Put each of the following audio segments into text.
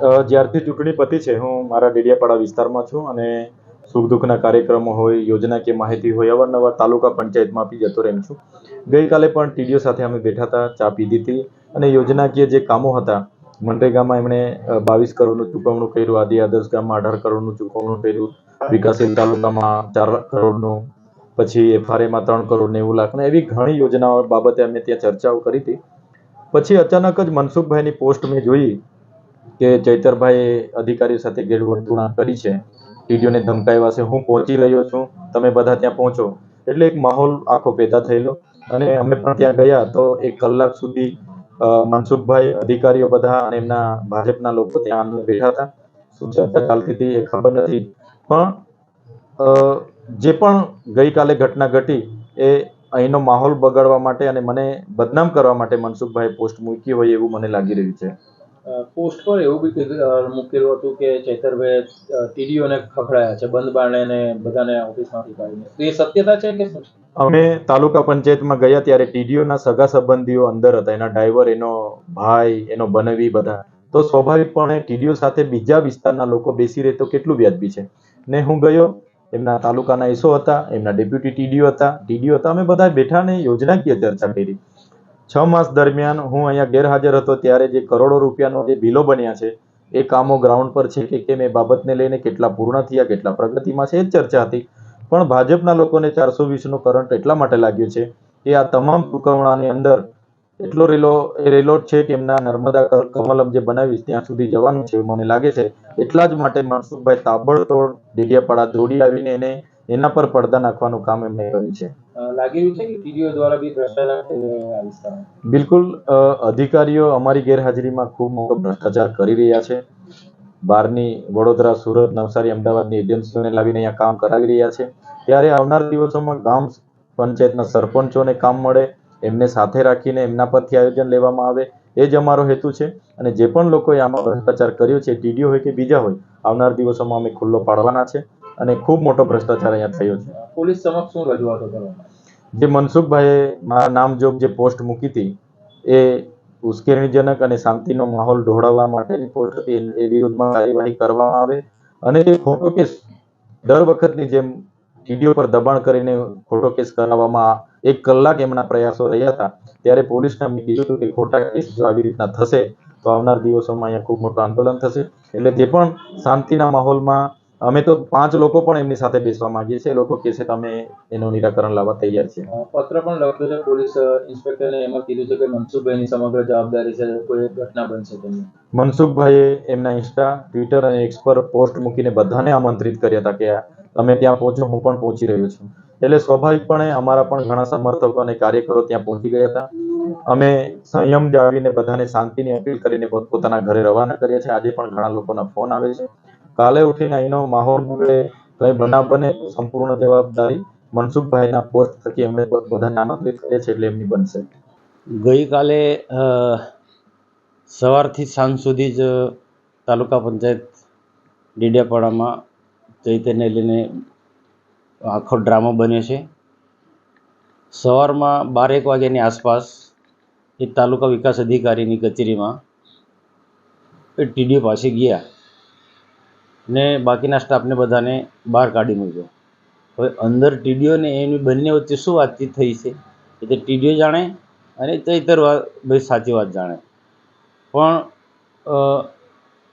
જ્યારથી ચૂંટણી પતી છે, હું મારા ડેડિયાપાડા વિસ્તારમાં છું અને સુખ દુઃખના કાર્યક્રમો હોય, યોજના કે માહિતી હોય, અવારનવાર તાલુકા પંચાયતમાં બી જતો રહેમ છું. ગઈકાલે પણ ટીડીઓ સાથે અમે બેઠા હતા, ચા પીધી હતી અને યોજનાકીય જે કામો હતા, મનરેગામાં એમણે બાવીસ કરોડનું ચૂકવણું કર્યું, આદિ આદર્શ ગામમાં અઢાર કરોડનું ચૂકવણું કર્યું, વિકાસશીલ તાલુકામાં ચાર કરોડનું, પછી એફઆરએમાં ત્રણ કરોડ નેવું લાખ ને એવી ઘણી યોજનાઓ બાબતે અમે ત્યાં ચર્ચાઓ કરી હતી. પછી અચાનક જ મનસુખભાઈની પોસ્ટ મેં જોઈ કે ચૈતરભાઈએ અધિકારીઓ સાથે ગેરવર્તણૂક કરી છે. ટીડીઓને ધમકાવ્યા છે. હું પહોંચી રહ્યો છું. તમે બધા ત્યાં પહોંચો. એટલે એક માહોલ આખો પેદા થયેલો. અને અમે પણ ત્યાં ગયા તો એક કલાક સુધી મનસુખભાઈ અધિકારીઓ બધા અને એમના ભાજપના લોકો ત્યાં અંદર બેઠા હતા. શું ચર્ચા ચાલતી હતી એ ખબર નથી. પણ જે પણ ગઈકાલે ઘટના ઘટી એ અહીંનો માહોલ બગાડવા માટે અને મને બદનામ કરવા માટે મનસુખભાઈ પોસ્ટ મૂકી હોય એવું મને લાગી રહ્યું છે. પોસ્ટ પર એવું બી મૂકેલું હતું કે ચેતરભાઈ ટીડીઓને ખખડાયા છે, બંધ બારણે ને બધાને ઓફિસમાંથી કાઢીને. તો એ સત્યતા છે કે અમે તાલુકા પંચાયતમાં ગયા ત્યારે ટીડીઓના સગા સંબંધીઓ અંદર હતા. એના ડ્રાઈવર, એનો ભાઈ, એનો બનેવી બધા. તો સ્વાભાવિકપણે ટીડીઓ સાથે બીજા વિસ્તારના લોકો બેસી રહે તો કેટલું વ્યાજબી છે? ને હું ગયો, એમના તાલુકાના એસો હતા, એમના ડેપ્યુટી ટીડીઓ હતા. ટીડીઓ હતા, અમે બધા બેઠા ને યોજનાકીય ચર્ચા કરી. છ માસ દરમિયાન હું અહીંયા ગેરહાજર હતો ત્યારે જે કરોડો રૂપિયાનો જે બિલો બન્યા છે, એ કામો ગ્રાઉન્ડ પર છે કે કેમ એ બાબતને લઈને કેટલા પૂર્ણ થયા, કેટલા પ્રગતિમાં છે એ જ ચર્ચા હતી. પણ ભાજપના લોકોને ચારસો વીસનો કરંટ એટલા માટે લાગ્યો છે કે આ તમામ ચૂકવણાની અંદર એટલો રેલો, એ રેલો છે કે એમના નર્મદા કમલમ જે બનાવીશ ત્યાં સુધી જવાનું છે મને લાગે છે. એટલા જ માટે મનસુખભાઈ તાબડતોડ ડેડિયાપાડા દોડી આવીને એને એના પર પડદા નાખવાનું કામ એમણે કર્યું છે. લાગી રહ્યું છે કે ટીડીઓ દ્વારા બી ભ્રષ્ટાચાર થઈ રહ્યો આ વિસ્તારમાં? બિલકુલ અધિકારીઓ અમારી ગેરહાજરીમાં ખૂબ મોટો ભ્રષ્ટાચાર કરી રહ્યા છે. બહારની વડોદરા સુરત નવસારી અમદાવાદની એજન્સીઓને લાવીને અહીંયા કામ કરાવી રહ્યા છે. ત્યારે આવનાર દિવસોમાં ગામ પંચાયતના સરપંચોને કામ મળે એમને સાથે રાખીને એમના પરથી આયોજન લેવામાં આવે એ જ અમારો હેતુ છે. અને જે પણ લોકોએ આમાં ભ્રષ્ટાચાર કર્યો છે ટીડીઓ હોય કે બીજા હોય આવનાર દિવસોમાં અમે ખુલ્લો પાડવાના છે. અને ખૂબ મોટો ભ્રષ્ટાચાર અહીંયા થયો છે. પોલીસ સમક્ષ શું રજૂઆતો કરવામાં? જે મનસુખભાઈએ મારા નામજોગ જે પોસ્ટ મૂકી હતી એ ઉશ્કેરણીજનક અને શાંતિનો માહોલ ઢોળાવવા માટેની પોસ્ટ હતી. એ વિરુદ્ધમાં કાર્યવાહી કરવામાં આવે. અને એ ખોટો કેસ દર વખતની જેમ ઈડીઓ પર દબાણ કરીને ખોટો કેસ કરાવવામાં એક કલાક એમના પ્રયાસો રહ્યા હતા. ત્યારે પોલીસને અમે કીધું હતું કે ખોટા કેસ જો આવી રીતના થશે તો આવનાર દિવસોમાં અહીંયા ખૂબ મોટું આંદોલન થશે. એટલે તે પણ શાંતિના માહોલમાં અમે તો પાંચ લોકો પણ એમની સાથે બેસવા માંગીએ છીએ. લોકો કે છે તમે એનું નિરાકરણ લાવવા તૈયાર છે. પત્ર પણ લખ્યો છે પોલીસ ઇન્સ્પેક્ટરને એમાં કીધું છે કે મનસુખભાઈની સમગ્ર જવાબદારી છે કોઈ ઘટના બનશે તેની મનસુખભાઈએ એમના ઇન્સ્ટા ટ્વિટર અને એક્સ પર પોસ્ટ મૂકીને બધાને આમંત્રિત કર્યા હતા કે તમે ત્યાં પહોંચો હું પણ પહોંચી રહ્યો છું. એટલે સ્વાભાવિકપણે અમારા પણ ઘણા સમર્થકો અને કાર્યકરો ત્યાં પહોંચી ગયા હતા. અમે સંયમ જાળવીને બધાને શાંતિની અપીલ કરીને પોતપોતાના ઘરે રવાના કર્યા છે. આજે પણ ઘણા લોકોના ફોન આવે છે. કાલે ઉઠીને અહીંનો માહોલ બગડે કંઈ બનાવ બને સંપૂર્ણ જવાબદારી મનસુખભાઈના પોસ્ટ થકી અમે બધાને આમંત્રિત કરીએ છીએ એટલે એમની બનશે. ગઈકાલે સવારથી સાંજ સુધી જ તાલુકા પંચાયત ડીડિયાપાડામાં ચૈતન્ય લઈને આખો ડ્રામો બન્યો છે. સવારમાં બારેક વાગ્યાની આસપાસ એ તાલુકા વિકાસ અધિકારીની કચેરીમાં એ ટીડીઓ પાસે ગયા. ને બાકીના સ્ટાફને બધાને બહાર કાઢી મૂક્યો. હવે અંદર ટીડીઓ ને એની બંને વચ્ચે શું વાતચીત થઈ છે એ તો ટીડીઓ જાણે અને ચૈતર ભાઈ સાચી વાત જાણે. પણ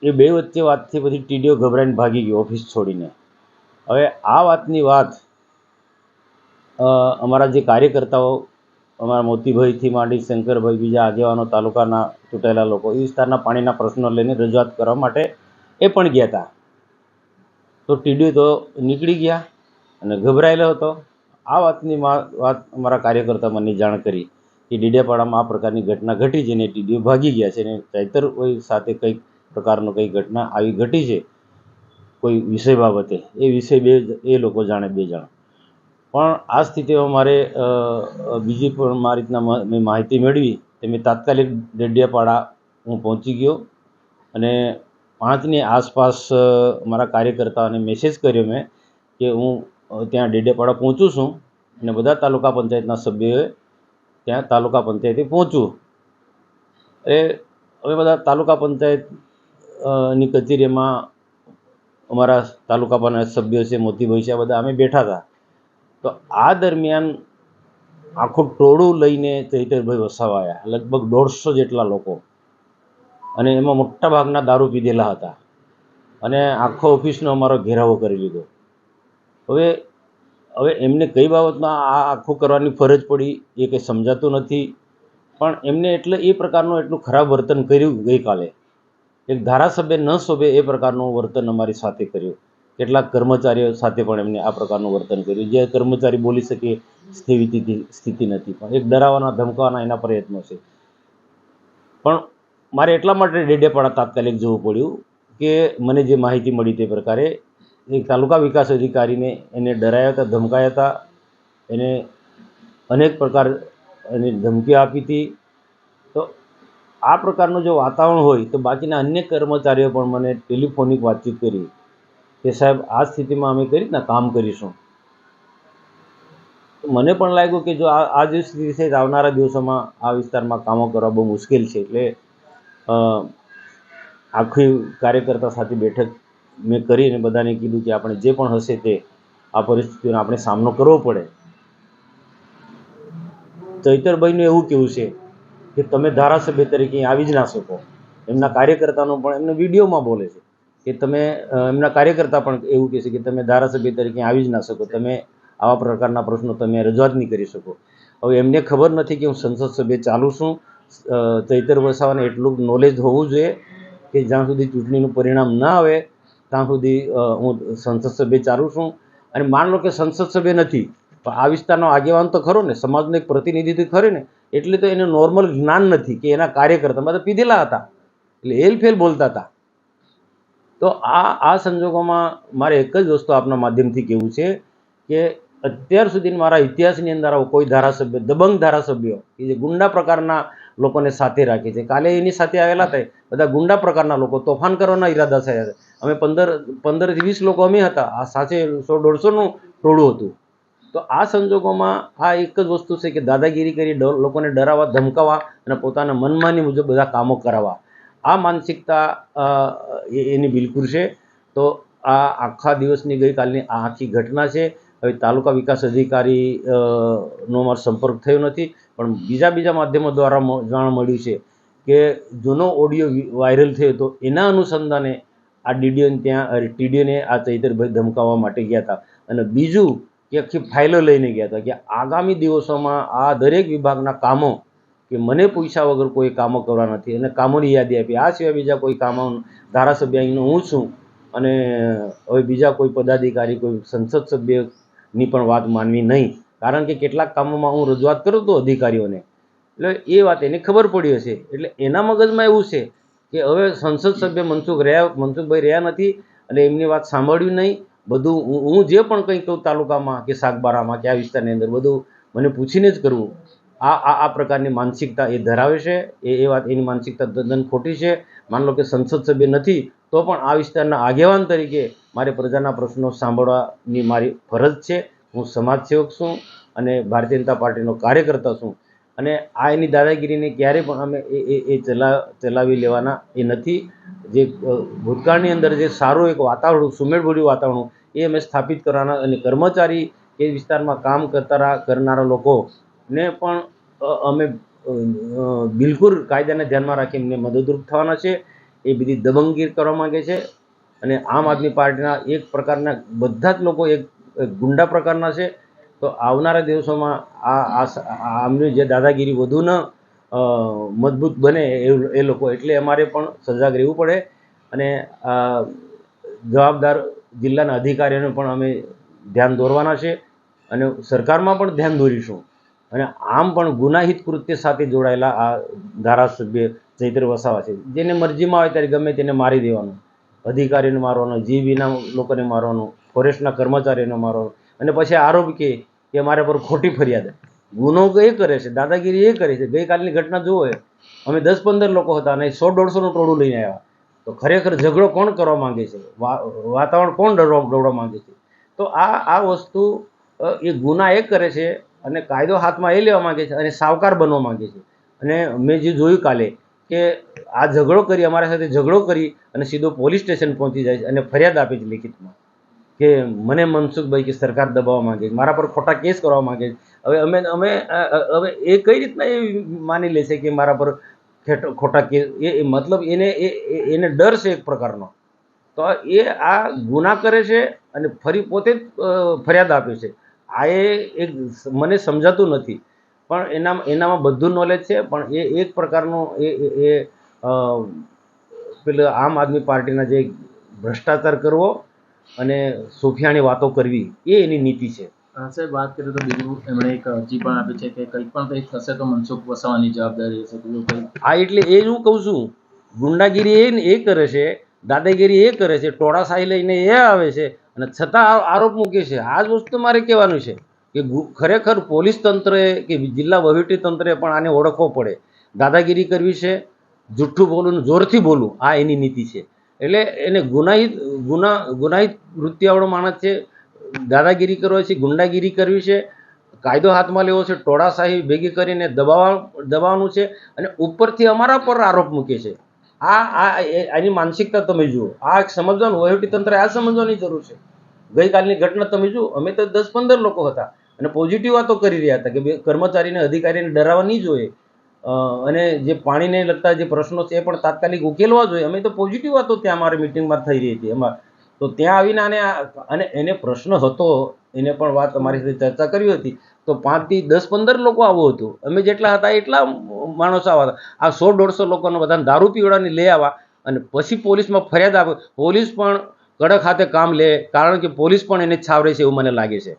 એ બે વચ્ચે વાતથી પછી ટીડીઓ ગભરાઈને ભાગી ગયો ઓફિસ છોડીને. હવે આ વાતની વાત અમારા જે કાર્યકર્તાઓ, અમારા મોતીભાઈથી માંડી શંકરભાઈ બીજા આગેવાનો તાલુકાના ચૂંટાયેલા લોકો, એ વિસ્તારના પાણીના પ્રશ્નો લઈને રજૂઆત કરવા માટે એ પણ ગયા હતા. તો ટીડીઓ તો નીકળી ગયા અને ગભરાયેલો હતો. આ વાતની વાત અમારા કાર્યકર્તા મને જાણ કરી કે ડીડિયાપાડામાં આ પ્રકારની ઘટના ઘટી છે ને ટીડીઓ ભાગી ગયા છે અને ચૈતર કોઈ સાથે કંઈક પ્રકારનો કંઈ ઘટના આવી ઘટી છે કોઈ વિષય બાબતે. એ વિષય બે એ લોકો જાણે બે જણ. પણ આ સ્થિતિમાં મારે બીજી પણ મારી રીતના મેં માહિતી મેળવી તે મેં તાત્કાલિક ડેડિયાપાડા હું પહોંચી ગયો અને પાંચની આસપાસ મારા કાર્યકર્તાઓને મેસેજ કર્યો મેં કે હું ત્યાં ડેડિયાપાડા પહોંચું છું અને બધા તાલુકા પંચાયતના સભ્યોએ ત્યાં તાલુકા પંચાયતે પહોંચવું. એ અમે બધા તાલુકા પંચાયતની કચેરીમાં અમારા તાલુકા પંચાયત સભ્યો છે, મોતીભાઈ છે બધા અમે બેઠા હતા. તો આ દરમિયાન આખું ટોળું લઈને ચૈતરભાઈ વસાવા આવ્યા લગભગ દોઢસો જેટલા લોકો. અને એમાં મોટા ભાગના દારૂ પીધેલા હતા. અને આખો ઓફિસનો અમારો ઘેરાવો કરી લીધો. હવે હવે એમને કઈ બાબતમાં આ આખું કરવાની ફરજ પડી એ કંઈ સમજાતું નથી. પણ એમને એટલે એ પ્રકારનું એટલું ખરાબ વર્તન કર્યું ગઈકાલે. એક ધારાસભ્ય ન શોભે એ પ્રકારનું વર્તન અમારી સાથે કર્યું. કેટલાક કર્મચારીઓ સાથે પણ એમને આ પ્રકારનું વર્તન કર્યું. જે કર્મચારી બોલી શકે સ્થિતિ સ્થિતિ નથી. પણ એક ડરાવવાના ધમકાવવાના એના પ્રયત્નો છે. પણ મારે એટલા માટે ડેડેપાડા તાત્કાલિક જવું પડ્યું કે મને જે માહિતી મળી તે પ્રકારે એક તાલુકા વિકાસ અધિકારીને એને ડરાયા હતા, ધમકાયા હતા. એને અનેક પ્રકાર એની ધમકી આપી હતી. તો આ પ્રકારનું જો વાતાવરણ હોય તો બાકીના અન્ય કર્મચારીઓ પણ મને ટેલિફોનિક વાતચીત કરી કે સાહેબ, આ સ્થિતિમાં અમે કઈ રીતના કામ કરીશું? મને પણ લાગ્યું કે જો આ આ જે સ્થિતિ છે આવનારા દિવસોમાં આ વિસ્તારમાં કામો કરવા બહુ મુશ્કેલ છે એટલે આખી કાર્યકર્તા સાથે બેઠક મેં કરીને બધાને કીધું કે આપણે જે પણ હશે તે આ પરિસ્થિતિનો આપણે સામનો કરવો પડે. ચૈતરભાઈનું એવું કેવું છે કે તમે ધારાસભ્ય તરીકે આવી જ ના શકો. એમના કાર્યકર્તાનો પણ, એમને વિડીયોમાં બોલે છે કે તમે એમના કાર્યકર્તા પણ એવું કહે છે કે તમે ધારાસભ્ય તરીકે આવી જ ના શકો. તમે આવા પ્રકારના પ્રશ્નો તમે રજૂઆત નહીં કરી શકો. હવે એમને ખબર નથી કે હું સંસદ સભ્ય ચાલુ છું ચૈતર વસાવાને એટલું નોલેજ હોવું જોઈએ કે જ્યાં સુધી ચૂંટણીનું પરિણામ ના આવે, ત્યાં સુધી હું સંસદ સભ્ય ચાલુ છું. અને માન લો કે સંસદ સભ્ય નથી, પણ આ વિસ્તારનો આગેવાન તો ખરો ને, સમાજનો એક પ્રતિનિધિત્વ ખરો ને, એટલે તો એને નોર્મલ જ્ઞાન નથી કે એના કાર્યકર્તા બધા પીધેલા હતા, એટલે હેલફેલ બોલતા હતા. તો આ આ સંજોગોમાં મારે એક જ વસ્તુ આપના માધ્યમથી કહેવું છે કે અત્યાર સુધી મારા ઇતિહાસની અંદર આવો કોઈ ધારાસભ્ય, દબંગ ધારાસભ્યો, કે જે ગુંડા પ્રકારના લોકોને સાથે રાખે છે. કાલે એની સાથે આવેલા હતા બધા ગુંડા પ્રકારના લોકો તોફાન કરવાના ઈરાદા થયા હતા અમે પંદર પંદર વીસ લોકો અમે હતા. આ સાથે સો, દોઢસોનું ટોળું હતું. તો આ સંજોગોમાં આ એક જ વસ્તુ છે કે દાદાગીરી કરી લોકોને ડરાવવા, ધમકાવવા અને પોતાના મનમાની મુજબ બધા કામો કરાવવા. આ માનસિકતા એની બિલકુલ છે. તો આ આખા દિવસની ગઈકાલની આ આખી ઘટના છે. હવે તાલુકા વિકાસ અધિકારી નો મારો સંપર્ક થયો નથી. પણ બીજા બીજા માધ્યમો દ્વારા જાણ મળ્યું છે કે જૂનો ઓડિયો વાયરલ થયો હતો એના અનુસંધાને આ ડીડીઓને ત્યાં ટીડીઓને આ ચૈતરભાઈ ધમકાવવા માટે ગયા હતા. અને બીજું કે આખી ફાઇલો લઈને ગયા હતા કે આગામી દિવસોમાં આ દરેક વિભાગના કામો કે મને પૈસા વગર કોઈ કામો કરવા નથી અને કામોની યાદી આપી. આ સિવાય બીજા કોઈ કામો, ધારાસભ્ય અહીંનો હું છું અને હવે બીજા કોઈ પદાધિકારી, કોઈ સંસદ સભ્યની પણ વાત માનવી નહીં. કારણ કે કેટલાક કામોમાં હું રજૂઆત કરું તો અધિકારીઓને. એટલે એ વાત એને ખબર પડી હશે. એટલે એના મગજમાં એવું છે કે હવે સંસદ સભ્ય મનસુખ રહ્યા, મનસુખભાઈ રહ્યા નથી અને એમની વાત સાંભળ્યું નહીં. બધું હું જે પણ કંઈ કહું તાલુકામાં કે સાગબારામાં કે આ વિસ્તારની અંદર બધું મને પૂછીને જ કરવું. આ આ આ પ્રકારની માનસિકતા એ ધરાવે છે. એ એ વાત, એની માનસિકતા તદ્દન ખોટી છે. માન લો કે સંસદ સભ્ય નથી, તો પણ આ વિસ્તારના આગેવાન તરીકે મારે પ્રજાના પ્રશ્નો સાંભળવાની મારી ફરજ છે. હું સમાજ સેવક છું અને ભારતીય જનતા પાર્ટીનો કાર્યકર્તા છું. અને આ એની દાદાગીરીને ક્યારેય પણ અમે એ એ એ ચલા, ચલાવી લેવાના એ નથી. જે ભૂતકાળની અંદર જે સારું એક વાતાવરણ, સુમેળભર્યું વાતાવરણ એ અમે સ્થાપિત કરવાના અને કર્મચારી એ વિસ્તારમાં કામ કરતા કરનારા લોકોને પણ અમે બિલકુલ કાયદાને ધ્યાનમાં રાખી એમને મદદરૂપ થવાના છે. એ બધી દબંગગીર કરવા માંગે છે. અને આમ આદમી પાર્ટીના એક પ્રકારના બધા જ લોકો એક ગુંડા પ્રકારના છે. તો આવનારા દિવસોમાં આ આમની જે દાદાગીરી વધુ ન મજબૂત બને એ લોકો એટલે અમારે પણ સજાગ રહેવું પડે. અને જવાબદાર જિલ્લાના અધિકારીઓને પણ અમે ધ્યાન દોરવાના છે અને સરકારમાં પણ ધ્યાન દોરીશું. અને આમ પણ ગુનાહિત કૃત્ય સાથે જોડાયેલા આ ધારાસભ્ય ચૈત્ર વસાવા છે. જેને મરજીમાં આવે ત્યારે ગમે તેને મારી દેવાનું. અધિકારીને મારવાનો જીબીના લોકોને મારવાનું. ફોરેસ્ટના કર્મચારીનો મારો અને પછી આરોપ કે કે મારા પર ખોટી ફરિયાદ ગુનો એ કરે છે, દાદાગીરી એ કરે છે. ગઈકાલની ઘટના જુઓ. અમે દસ પંદર લોકો હતા અને સો દોઢસોનું ટોળું લઈને આવ્યા. તો ખરેખર ઝઘડો કોણ કરવા માંગે છે? વાતાવરણ કોણ ડરવા દોડવા માંગે છે? તો આ આ વસ્તુ એ ગુના એ કરે છે અને કાયદો હાથમાં એ લેવા માંગે છે અને સાવકાર બનવા માંગે છે. અને મેં જે જોયું કાલે કે આ ઝઘડો કરી, અમારા સાથે ઝઘડો કરી અને સીધો પોલીસ સ્ટેશન પહોંચી જાય છે અને ફરિયાદ આપે છે લેખિતમાં. કે મને મનસુખભાઈ કે સરકાર દબાવવા માંગે છે, મારા પર ખોટા કેસ કરવા માંગે છે. હવે અમે અમે હવે એ કઈ રીતના એ માની લે છે કે મારા પર ખેટ- કેસ, એ મતલબ એને એને ડર છે એક પ્રકારનો. તો એ આ ગુના કરે છે અને ફરી પોતે જ ફરિયાદ આપે છે. આ એ એક મને સમજાતું નથી. પણ એના એનામાં બધું નોલેજ છે, પણ એ એક પ્રકારનો એ, એ- પેલા આમ આદમી પાર્ટીના જે ભ્રષ્ટાચાર કરવો અને સોફિયાની વાતો કરવી એ એની નીતિ છે. સાહેબ વાત કરીએ તો બીજું એમણે એક અરજી પણ આપી છે કે કંઈ પણ કંઈક થશે તો મનસુખ વસાવાની જવાબદારી હશે બીજું કંઈ? હા એટલે એ હું કહું છું. ગુંડાગીરી એ એ કરે છે દાદાગીરી એ કરે છે ટોળાશાહી લઈને એ આવે છે અને છતાં આરોપ મૂકે છે. આ જ વસ્તુ મારે કહેવાનું છે કે ખરેખર પોલીસ તંત્રએ કે જિલ્લા વહીવટી તંત્રએ પણ આને ઓળખવો પડે. દાદાગીરી કરવી છે જુઠ્ઠું બોલવું જોરથી બોલવું આ એની નીતિ છે. એટલે એને ગુનાહિત, ગુના, ગુનાહિત વૃત્તિવાળો માણસ છે, દાદાગીરી કરવા છે, ગુંડાગીરી કરવી છે, કાયદો હાથમાં લેવો છે, ટોળાશાહી ભેગી કરીને દબાવવા, દબાવવાનું છે અને ઉપરથી અમારા પર આરોપ મૂકે છે. આ આ એની માનસિકતા તમે જુઓ. આ સમજવાનું, વહીવટી તંત્રે આ સમજવાની જરૂર છે. ગઈકાલની ઘટના તમે જુઓ, અમે તો દસ પંદર લોકો હતા અને પોઝિટિવ વાતો કરી રહ્યા હતા કે કર્મચારીને, અધિકારીને ડરાવવા નહીં જોઈએ. અને જે પાણીને લગતા જે પ્રશ્નો છે એ પણ તાત્કાલિક ઉકેલવા જોઈએ. અમે તો પોઝિટિવ વાતો ત્યાં અમારી મિટિંગમાં થઈ રહી હતી એમાં. તો ત્યાં આવીને આને અને એને પ્રશ્ન હતો, એને પણ વાત અમારી સાથે ચર્ચા કરી હતી. તો પાંચથી દસ પંદર લોકો આવું હતું. અમે જેટલા હતા એટલા માણસો આવા હતા. આ સો દોઢસો લોકોને બધાને દારૂ પીવડાની લઈ આવ્યા અને પછી પોલીસમાં ફરિયાદ આપે. પોલીસ પણ કડક હાથે કામ લે, કારણ કે પોલીસ પણ એને છાવરે છે એવું મને લાગે છે.